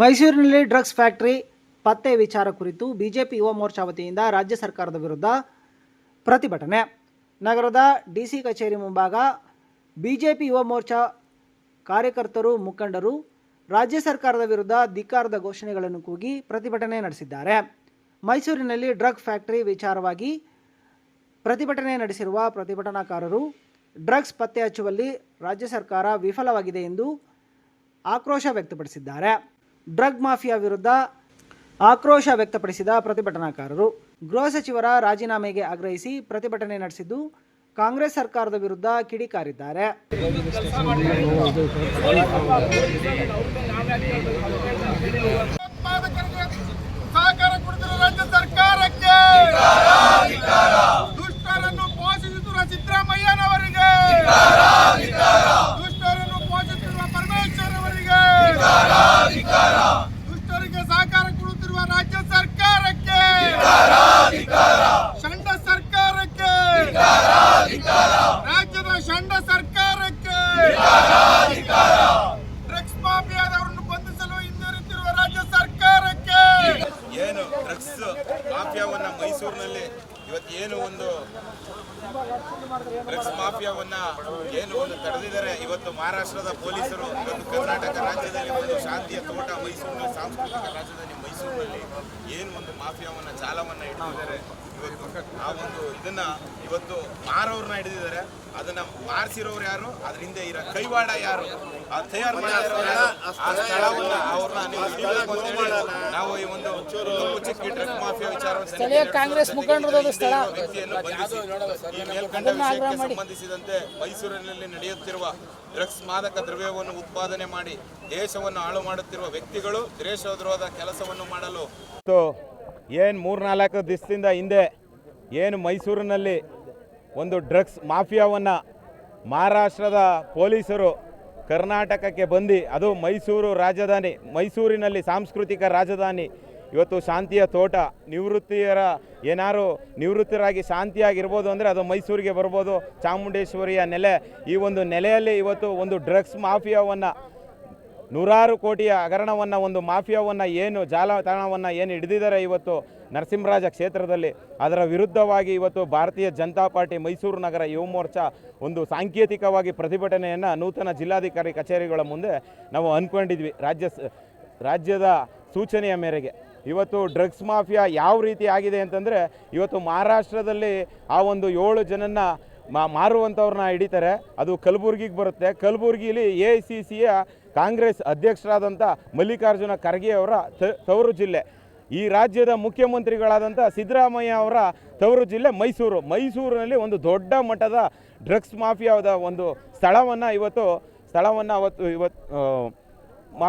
ಮೈಸೂರಿನಲ್ಲಿ drugs factory ಪತ್ತೆ ವಿಚಾರ ಕುರಿತು ಬಿಜೆಪಿ ಯುವ ಮೋರ್ಚಾ ವತಿಯಿಂದ ರಾಜ್ಯ ಸರ್ಕಾರದ ವಿರುದ್ಧ ಪ್ರತಿಭಟನೆ. ನಗರದ ಡಿಸಿ ಕಚೇರಿ ಮುಂಭಾಗ ಬಿಜೆಪಿ ಯುವ ಮೋರ್ಚಾ ಕಾರ್ಯಕರ್ತರು, ಮುಖಂಡರು ರಾಜ್ಯ ಸರ್ಕಾರದ ವಿರುದ್ಧ ಧಿಕ್ಕಾರದ ಘೋಷಣೆಗಳನ್ನು ಕೂಗಿ ಪ್ರತಿಭಟನೆ ನಡೆಸಿದ್ದಾರೆ. ಮೈಸೂರಿನಲ್ಲಿ ಡ್ರಗ್ ಫ್ಯಾಕ್ಟರಿ ವಿಚಾರವಾಗಿ ಪ್ರತಿಭಟನೆ ನಡೆಸಿರುವ ಪ್ರತಿಭಟನಾಕಾರರು, ಡ್ರಗ್ಸ್ ಪತ್ತೆ ಹಚ್ಚುವಲ್ಲಿ ರಾಜ್ಯ ಸರ್ಕಾರ ವಿಫಲವಾಗಿದೆ ಎಂದು ಆಕ್ರೋಶ ವ್ಯಕ್ತಪಡಿಸಿದ್ದಾರೆ. ಡ್ರಗ್ ಮಾಫಿಯಾ ವಿರುದ್ಧ ಆಕ್ರೋಶ ವ್ಯಕ್ತಪಡಿಸಿದ ಪ್ರತಿಭಟನಾಕಾರರು. ಗೃಹ ಸಚಿವರ ರಾಜೀನಾಮೆಗೆ ಆಗ್ರಹಿಸಿ ಪ್ರತಿಭಟನೆ ನಡೆಸಿದ್ದು ಕಾಂಗ್ರೆಸ್ ಸರ್ಕಾರದ ವಿರುದ್ಧ ಕಿಡಿಕಾರಿದ್ದಾರೆ. ಉತ್ಪಾದಕರಿಗೆ ಸಹಕಾರ ಕೊಡುತ್ತಿರುವ ರಾಜ್ಯ ಸರ್ಕಾರಕ್ಕೆ ದುಷ್ಟರನ್ನು ಪೋಷಿಸುತ್ತಿರುವ ಸಿದ್ದರಾಮಯ್ಯನವರಿಗೆ ದುಷ್ಟರನ್ನು ಪೋಷಿಸುತ್ತಿರುವ ಪರಮೇಶ್ವರ್ ಅವರಿಗೆ ದುಷ್ಟರಿಗೆ ಸಹಕಾರ ಕೊಡುತ್ತಿರುವ ರಾಜ್ಯ ಸರ್ಕಾರಕ್ಕೆ. ಷಂಡ ಸರ್ಕಾರಕ್ಕೆ. ರಾಜ್ಯದ ಷಂಡ ಸರ್ಕಾರಕ್ಕೆ. ಡ್ರಗ್ಸ್ ಮಾಫಿಯಾದವರನ್ನು ಬಂಧಿಸಲು ಹಿಂದಿರುತ್ತಿರುವ ರಾಜ್ಯ ಸರ್ಕಾರಕ್ಕೆ. ಏನು ಡ್ರಗ್ಸ್ ಮಾಫಿಯಾವನ್ನ ಮೈಸೂರಿನಲ್ಲಿ ಇವತ್ತು ಏನು ಒಂದು ಡ್ರಗ್ಸ್ ಮಾಫಿಯಾವನ್ನ ಏನು ಒಂದು ತಡೆದಿದ್ದಾರೆ? ಇವತ್ತು ಮಹಾರಾಷ್ಟ್ರದ ಪೊಲೀಸರು ಇವತ್ತು ಕರ್ನಾಟಕ ರಾಜ್ಯದಲ್ಲಿ ಒಂದು ಶಾಂತಿಯ ತೋಟ ಮೈಸೂರಿನ ಸಾಂಸ್ಕೃತಿಕ ರಾಜಧಾನಿ ಮೈಸೂರಿನಲ್ಲಿ ಏನು ಒಂದು ಮಾಫಿಯಾವನ್ನ ಜಾಲವನ್ನ ಹಿಡಿದಿದ್ದಾರೆ ಇವತ್ತು ಆ ಒಂದು ಇದನ್ನ ಇವತ್ತು ಮಾರವ್ರನ್ನ ಹಿಡಿದಿದ್ದಾರೆ. ಅದನ್ನ ಮಾರಿಸಿರೋರು ಯಾರು? ಅದರಿಂದ ಇರೋ ಕೈವಾಡ ಯಾರು? ಆ ತಯಾರು ಸ್ಥಳವನ್ನ ನೀವು ನಾವು ಈ ಒಂದು ಮಾಫಿಯಾ ವಿಚಾರವನ್ನು ಕಾಂಗ್ರೆಸ್ ಮುಖಂಡರದ್ದು ಸ್ಥಳ. ಸಂಬಂಧಿಸಿದಂತೆ ಮೈಸೂರಿನಲ್ಲಿ ನಡೆಯುತ್ತಿರುವ ಡ್ರಗ್ಸ್ ಮಾದಕ ದ್ರವ್ಯವನ್ನು ಉತ್ಪಾದನೆ ಮಾಡಿ ದೇಶವನ್ನು ಹಾಳು ಮಾಡುತ್ತಿರುವ ವ್ಯಕ್ತಿಗಳು ದೇಶದ್ರೋಹದ ಕೆಲಸವನ್ನು ಮಾಡಲು ಏನು ಮೂರ್ನಾಲ್ಕು ದಿವಸದಿಂದ ಹಿಂದೆ ಏನು ಮೈಸೂರಿನಲ್ಲಿ ಒಂದು ಡ್ರಗ್ಸ್ ಮಾಫಿಯಾವನ್ನು ಮಹಾರಾಷ್ಟ್ರದ ಪೊಲೀಸರು ಕರ್ನಾಟಕಕ್ಕೆ ಬಂದು ಅದು ಮೈಸೂರು ರಾಜಧಾನಿ ಮೈಸೂರಿನಲ್ಲಿ ಸಾಂಸ್ಕೃತಿಕ ರಾಜಧಾನಿ ಇವತ್ತು ಶಾಂತಿಯ ತೋಟ, ನಿವೃತ್ತಿಯರ ಏನಾರು ನಿವೃತ್ತರಾಗಿ ಶಾಂತಿಯಾಗಿರ್ಬೋದು ಅಂದರೆ ಅದು ಮೈಸೂರಿಗೆ ಬರ್ಬೋದು, ಚಾಮುಂಡೇಶ್ವರಿಯ ನೆಲೆ. ಈ ಒಂದು ನೆಲೆಯಲ್ಲಿ ಇವತ್ತು ಒಂದು ಡ್ರಗ್ಸ್ ಮಾಫಿಯಾವನ್ನು, ನೂರಾರು ಕೋಟಿಯ ಹಗರಣವನ್ನು, ಒಂದು ಮಾಫಿಯಾವನ್ನು ಏನು ಜಾಲತಾಣವನ್ನು ಏನು ಹಿಡಿದಿದ್ದಾರೆ ಇವತ್ತು ನರಸಿಂಹರಾಜ ಕ್ಷೇತ್ರದಲ್ಲಿ. ಅದರ ವಿರುದ್ಧವಾಗಿ ಇವತ್ತು ಭಾರತೀಯ ಜನತಾ ಪಾರ್ಟಿ ಮೈಸೂರು ನಗರ ಯುವ ಮೋರ್ಚಾ ಒಂದು ಸಾಂಕೇತಿಕವಾಗಿ ಪ್ರತಿಭಟನೆಯನ್ನು ನೂತನ ಜಿಲ್ಲಾಧಿಕಾರಿ ಕಚೇರಿಗಳ ಮುಂದೆ ನಾವು ಅಂದ್ಕೊಂಡಿದ್ವಿ. ರಾಜ್ಯ ರಾಜ್ಯದ ಸೂಚನೆಯ ಮೇರೆಗೆ. ಇವತ್ತು ಡ್ರಗ್ಸ್ ಮಾಫಿಯಾ ಯಾವ ರೀತಿ ಆಗಿದೆ ಅಂತಂದರೆ ಇವತ್ತು ಮಹಾರಾಷ್ಟ್ರದಲ್ಲಿ ಆ ಒಂದು ಏಳು ಜನನ್ನ ಮಾ ಮಾರುವಂಥವ್ರನ್ನ ಹಿಡಿತಾರೆ. ಅದು ಕಲಬುರ್ಗಿಗೆ ಬರುತ್ತೆ. ಕಲಬುರ್ಗಿಲಿ ಎ ಐ ಸಿ ಸಿಯ ಕಾಂಗ್ರೆಸ್ ಅಧ್ಯಕ್ಷರಾದಂಥ ಮಲ್ಲಿಕಾರ್ಜುನ ಖರ್ಗೆ ಅವರ ತವರು ಜಿಲ್ಲೆ. ಈ ರಾಜ್ಯದ ಮುಖ್ಯಮಂತ್ರಿಗಳಾದಂಥ ಸಿದ್ದರಾಮಯ್ಯ ಅವರ ತವರು ಜಿಲ್ಲೆ ಮೈಸೂರು. ಮೈಸೂರಿನಲ್ಲಿ ಒಂದು ದೊಡ್ಡ ಮಟ್ಟದ ಡ್ರಗ್ಸ್ ಮಾಫಿಯಾದ ಒಂದು ಸ್ಥಳವನ್ನು ಇವತ್ತು, ಸ್ಥಳವನ್ನು ಅವತ್ತು ಇವತ್ತು ಮಾ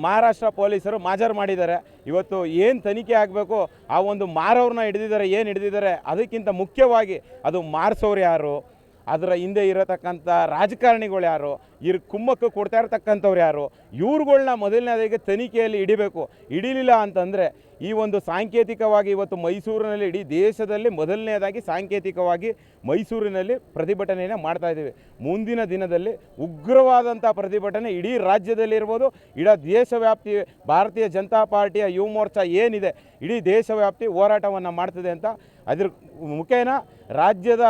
ಮಹಾರಾಷ್ಟ್ರ ಪೊಲೀಸರು ಮಾಜರ್ ಮಾಡಿದ್ದಾರೆ. ಇವತ್ತು ಏನು ತನಿಖೆ ಆಗಬೇಕು? ಆ ಒಂದು ಮಾರವ್ರನ್ನ ಹಿಡಿದಿದ್ದಾರೆ, ಏನು ಹಿಡಿದಿದ್ದಾರೆ? ಅದಕ್ಕಿಂತ ಮುಖ್ಯವಾಗಿ ಅದು ಮಾರಿಸೋರು ಯಾರು? ಅದರ ಹಿಂದೆ ಇರತಕ್ಕಂಥ ರಾಜಕಾರಣಿಗಳು ಯಾರು? ಇವ್ರ ಕುಮ್ಮಕ್ಕೆ ಕೊಡ್ತಾ ಇರತಕ್ಕಂಥವ್ರು ಯಾರು? ಇವ್ರುಗಳ್ನ ಮೊದಲನೇದಾಗಿ ತನಿಖೆಯಲ್ಲಿ ಹಿಡಿಬೇಕು ಹಿಡಿಲಿಲ್ಲ ಅಂತಂದರೆ ಈ ಒಂದು ಸಾಂಕೇತಿಕವಾಗಿ ಇವತ್ತು ಮೈಸೂರಿನಲ್ಲಿ ಇಡೀ ದೇಶದಲ್ಲಿ ಮೊದಲನೇದಾಗಿ ಸಾಂಕೇತಿಕವಾಗಿ ಮೈಸೂರಿನಲ್ಲಿ ಪ್ರತಿಭಟನೆಯನ್ನು ಮಾಡ್ತಾ ಇದ್ದೀವಿ. ಮುಂದಿನ ದಿನದಲ್ಲಿ ಉಗ್ರವಾದಂಥ ಪ್ರತಿಭಟನೆ ಇಡೀ ರಾಜ್ಯದಲ್ಲಿ ಇರ್ಬೋದು ಇಡೀ ದೇಶವ್ಯಾಪ್ತಿ, ಭಾರತೀಯ ಜನತಾ ಪಾರ್ಟಿಯ ಯುವ ಮೋರ್ಚಾ ಏನಿದೆ, ಇಡೀ ದೇಶವ್ಯಾಪ್ತಿ ಹೋರಾಟವನ್ನು ಮಾಡ್ತದೆ ಅಂತ ಅದ್ರ ಮುಖೇನ ರಾಜ್ಯದ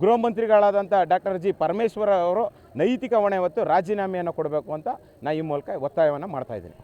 ಗೃಹ ಮಂತ್ರಿಗಳಾದಂಥ ಡಾಕ್ಟರ್ ಜಿ ಪರಮೇಶ್ವರ ಅವರು ನೈತಿಕ ಹೊಣೆ ಹೊತ್ತು ರಾಜೀನಾಮೆಯನ್ನು ಕೊಡಬೇಕು ಅಂತ ನಾ ಈ ಮೂಲಕ ಒತ್ತಾಯವನ್ನು ಮಾಡ್ತಾ ಇದ್ದೀನಿ.